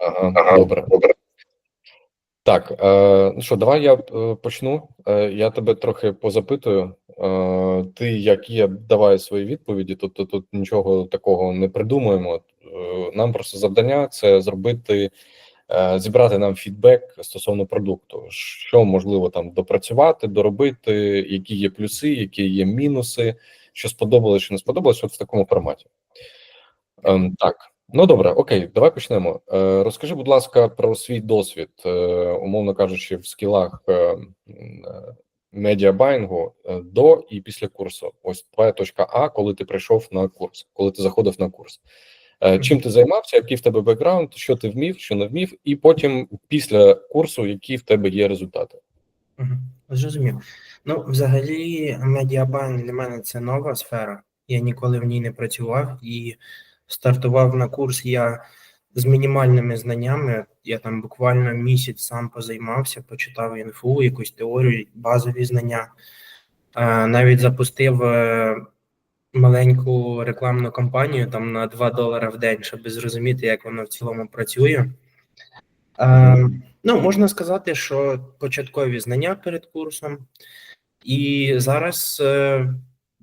Ага, добре. Так, е, ну що, давай я е, почну. Е, я тебе трохи позапитую. Е, ти, як є, давай свої відповіді. Тобто тут нічого такого не придумуємо. Е, нам просто завдання це зробити, е, зібрати нам фідбек стосовно продукту, що можливо там допрацювати, доробити, які є плюси, які є мінуси, що сподобалось, що не сподобалось, от в такому форматі. Ем, так, ну добре, окей, давай почнемо. Е, розкажи, будь ласка, про свій досвід, е, умовно кажучи, в скілах е, медіабайнгу до і після курсу. Ось твоя точка А, коли ти прийшов на курс, коли ти заходив на курс. Чим ти займався, який в тебе бекграунд, що ти вмів, що не вмів, і потім після курсу, які в тебе є результати. Зрозумів. Ну, взагалі, медіабайнг для мене це нова сфера. Я ніколи в ній не працював і стартував на курс я з мінімальними знаннями. Я там буквально місяць сам позаймався, почитав інфу, якусь теорію, базові знання. Навіть запустив е, маленьку рекламну кампанію там на 2 долари в день, щоб зрозуміти, як воно в цілому працює. Ну, можна сказати, що початкові знання перед курсом, і зараз е,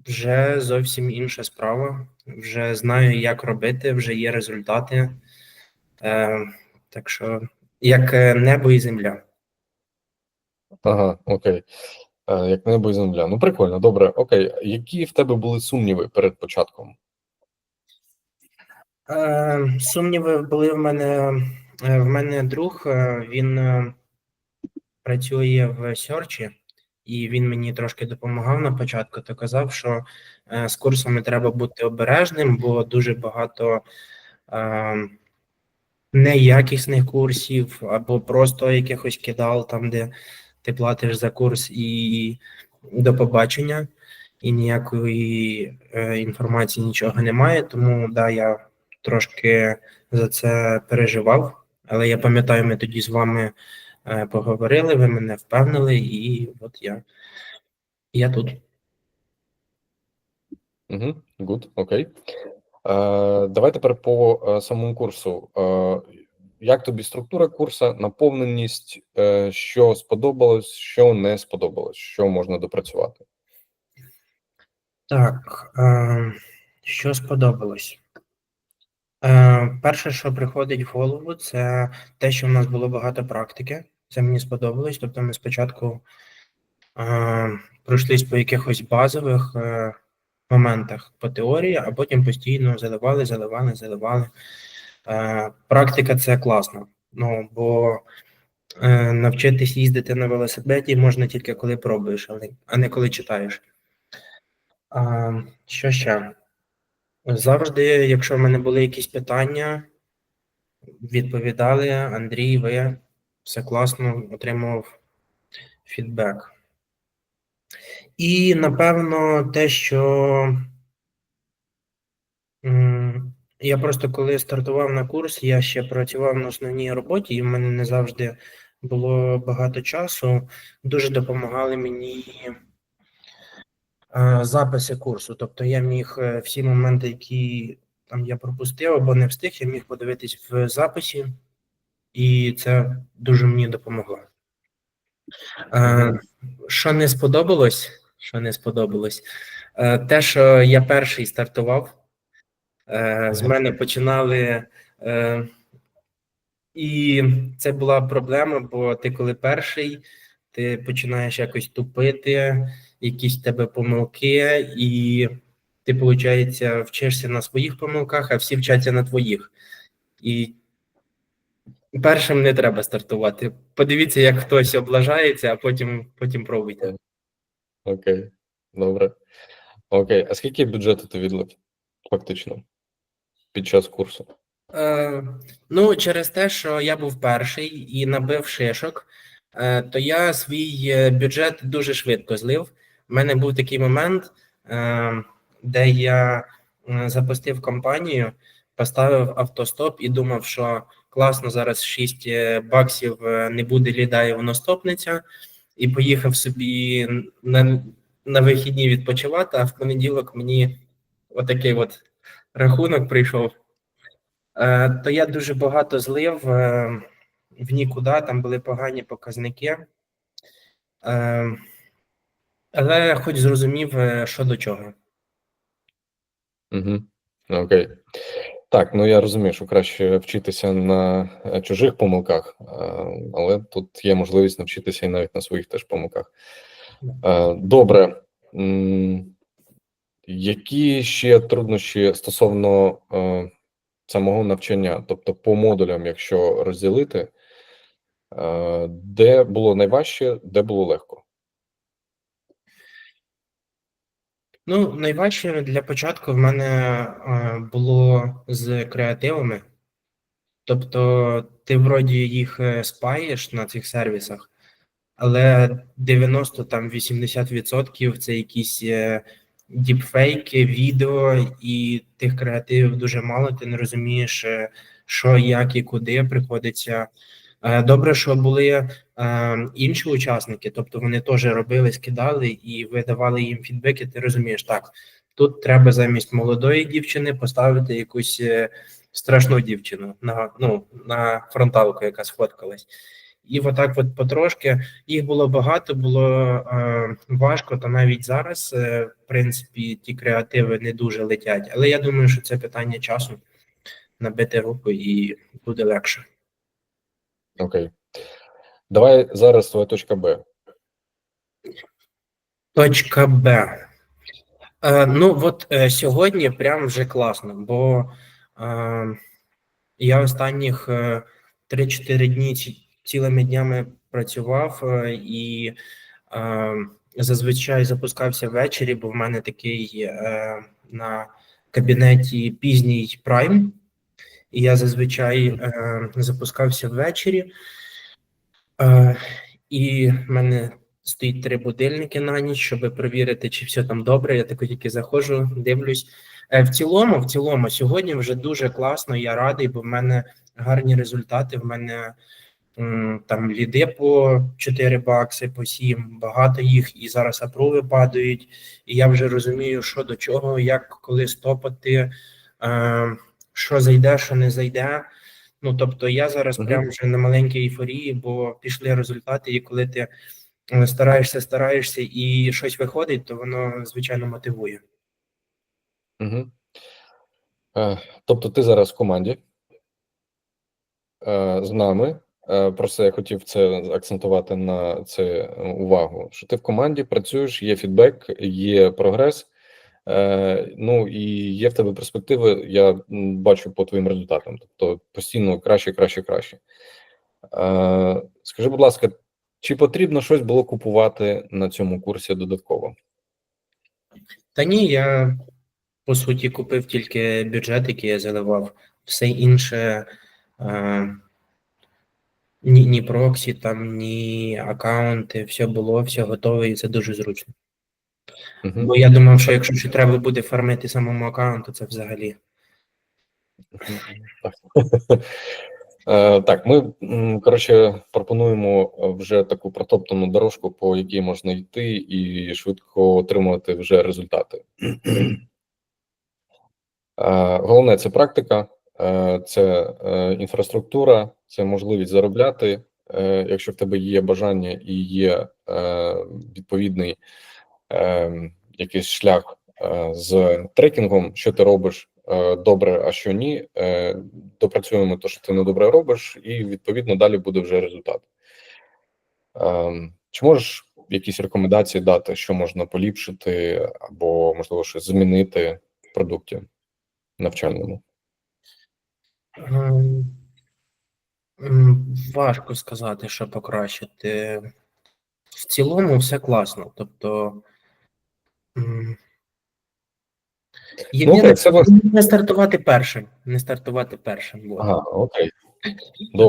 вже зовсім інша справа. Вже знаю, як робити, вже є результати. Е, Так що, як е, небо і земля. Ага, окей. Е, як небо і земля. Ну, прикольно, добре, окей. Які в тебе були сумніви перед початком? Е, Сумніви були в мене. е, В мене друг, е, він працює в Сьорчі, і він мені трошки допомагав на початку. То казав, що е, з курсами треба бути обережним, бо дуже багато е, неякісних курсів, або просто якихось кидал, там, де ти платиш за курс і до побачення, і ніякої е, інформації нічого немає. Тому да, я трошки за це переживав. Але я пам'ятаю, ми тоді з вами поговорили, ви мене впевнили, і от я, я тут. Угу, гуд, окей. Е, давай тепер по е, самому курсу. Е, як тобі структура курсу, наповненість, е, що сподобалось, що не сподобалось, що можна допрацювати? Так, е, що сподобалось? Е, перше, що приходить в голову, це те, що в нас було багато практики. Це мені сподобалось. Тобто ми спочатку е, пройшлись по якихось базових е, моментах по теорії, а потім постійно заливали, заливали, заливали. Е, практика це класно. Ну, бо е, навчитись їздити на велосипеді можна тільки коли пробуєш, а не коли читаєш. А, що ще? Завжди, якщо в мене були якісь питання, відповідали Андрій, ви все класно, отримав фідбек. І напевно, те, що я просто коли стартував на курс, я ще працював на основній роботі, і в мене не завжди було багато часу. Дуже допомагали мені е, записи курсу. Тобто я міг е, всі моменти, які там я пропустив або не встиг, я міг подивитись в записі, і це дуже мені допомогло. Е, Що не сподобалось? Що не сподобалось? Е, Те, що я перший стартував, е, з мене починали. е, І це була проблема, бо ти коли перший, ти починаєш якось тупити, якісь в тебе помилки, і ти, виходить, вчишся на своїх помилках, а всі вчаться на твоїх. І першим не треба стартувати. Подивіться, як хтось облажається, а потім, потім пробуйте. Окей, добре. Окей, а скільки бюджету ти відлив фактично під час курсу? Е, ну, через те, що я був перший і набив шишок, е, то я свій е, бюджет дуже швидко злив. У мене був такий момент, е, де я е, запустив компанію, поставив автостоп і думав, що класно, зараз 6 баксів е, не буде ліда, і воно стопнеться, і поїхав собі на, на вихідні відпочивати, а в понеділок мені отакий от рахунок прийшов. Е, то я дуже багато злив е, в нікуди, там були погані показники. Е, але хоч зрозумів, е, що до чого. Угу. Окей. Так, ну я розумію, що краще вчитися на е, чужих помилках, е, але тут є можливість навчитися і навіть на своїх теж помилках. Е, Добре. Які ще труднощі стосовно самого навчання, тобто по модулям, якщо розділити, де було найважче, де було легко? Ну, найважче для початку в мене е, було з креативами. Тобто, ти вроді їх е, спаєш на цих сервісах, але 90 там 80% це якісь е, діпфейки, відео, і тих креативів дуже мало. Ти не розумієш, що, як і куди приходиться. Е, Добре, що були е, інші учасники, тобто вони теж робили, скидали і видавали їм фідбеки. Ти розумієш, так тут треба замість молодої дівчини поставити якусь е, страшну дівчину на ну на фронталку, яка сфоткалась. І отак, от потрошки їх було багато, було е, важко. Та навіть зараз, е, в принципі, ті креативи не дуже летять. Але я думаю, що це питання часу набити руку і буде легше. Окей. Давай зараз твоя точка Б. Точка Б. Е, ну, от е, сьогодні прям вже класно, бо е, я останніх е, 3-4 дні ці- цілими днями працював е, і е, зазвичай запускався ввечері, бо в мене такий е, на кабінеті пізній прайм, і я зазвичай е, запускався ввечері. Е, і в мене стоїть три будильники на ніч, щоб перевірити, чи все там добре. Я тако тільки заходжу, дивлюсь. Е, В цілому, в цілому, сьогодні вже дуже класно. Я радий, бо в мене гарні результати. В мене м, там ліди по 4 бакси, по 7, багато їх, і зараз апруви падають. І я вже розумію, що до чого, як коли стопати, е, що зайде, що не зайде. Ну тобто, я зараз Мгм. прям вже на маленькій ейфорії, бо пішли результати, і коли ти е, стараєшся, стараєшся і щось виходить, то воно звичайно мотивує. Угу. Е, тобто ти зараз в команді е, з нами. Е, просто я хотів це акцентувати на це е, увагу. Що ти в команді працюєш, є фідбек, є прогрес. Е, ну і є в тебе перспективи, я бачу по твоїм результатам. Тобто постійно краще, краще, краще. Е, скажи, будь ласка, чи потрібно щось було купувати на цьому курсі додатково? Та ні, я по суті купив тільки бюджет, який я заливав. Все інше е, ні, ні проксі, там, ні аккаунти, все було, все готове, і це дуже зручно. Угу. Бо я думав, що якщо ще треба буде фармити самому аккаунту, це взагалі. Е, Так, ми коротше пропонуємо е, вже таку протоптану дорожку, по якій можна йти і швидко отримувати вже результати. Е, Головне це практика, це інфраструктура, це можливість заробляти. Якщо в тебе є бажання і є відповідний е, якийсь шлях е, з трекінгом, що ти робиш е, добре, а що ні, е, допрацюємо те, що ти недобре робиш, і відповідно далі буде вже результат. Е, Чи можеш якісь рекомендації дати, що можна поліпшити, або можливо щось змінити в продукті навчальному? Ем, Важко сказати, що покращити. В цілому все класно. Тобто. Єдине, окей, це вас- не стартувати першим. Не стартувати першим. Ага, окей.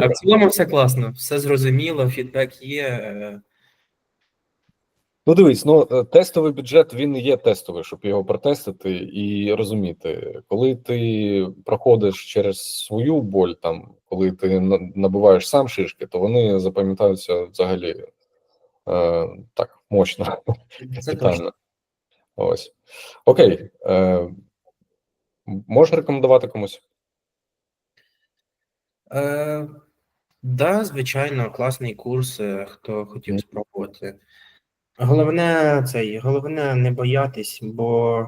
А в цілому все класно, все зрозуміло, фідбек є. е, Ну, дивись, ну е, тестовий бюджет він є тестовий, щоб його протестити і розуміти, коли ти проходиш через свою боль, там коли ти на- набиваєш сам шишки, то вони запам'ятаються взагалі е, так мощно, Це. Ось окей. Е, можеш рекомендувати комусь? Е, да, звичайно, класний курс, е, хто хотів спробувати. Головне цей, головне не боятись, бо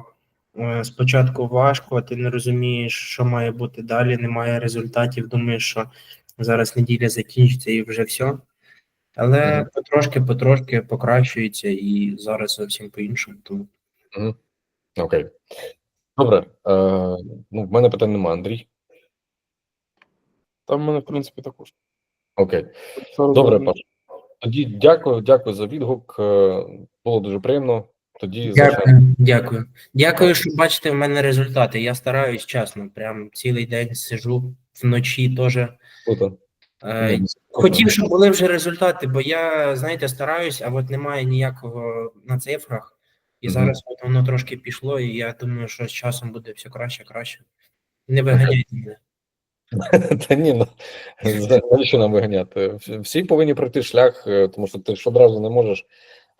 е, спочатку важко, ти не розумієш, що має бути далі, немає результатів. Думаєш, що зараз неділя закінчиться і вже все. Але потрошки, потрошки покращується і зараз зовсім по-іншому. Тому Окей. Добре. Е, ну, в мене питань немає, Андрій. Там в мене, в принципі, також. Окей. Добре. Паш. Тоді дякую, дякую за відгук. е, Було дуже приємно. Тоді. Дякую, дякую. Дякую, що бачите в мене результати. Я стараюсь чесно, прям цілий день сижу вночі теж. Круто. Е, Хотів, щоб були вже результати, бо я, знаєте, стараюсь, а от немає ніякого на цифрах. І Мгм. зараз от воно трошки пішло, і я думаю, що з часом буде все краще, краще. Не виганяйте мене. Та ні, ну навіщо нам виганяти? Всі- повинні пройти шлях, е, тому що ти ж одразу не можеш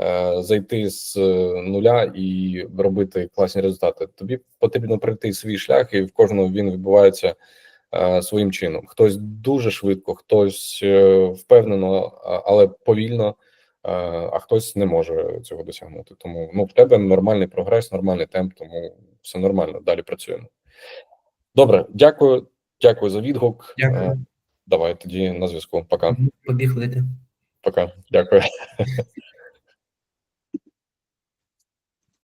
е, зайти з е, нуля і робити класні результати. Тобі потрібно пройти свій шлях, і в кожного він відбувається е, своїм чином. Хтось дуже швидко, хтось е, впевнено, але повільно, а хтось не може цього досягнути. Тому ну в тебе нормальний прогрес, нормальний темп, тому все нормально. Далі працюємо. Добре, дякую. Дякую за відгук. Е, Дякую. Давай тоді на зв'язку. Пока. Побіг лити. Пока. Дякую.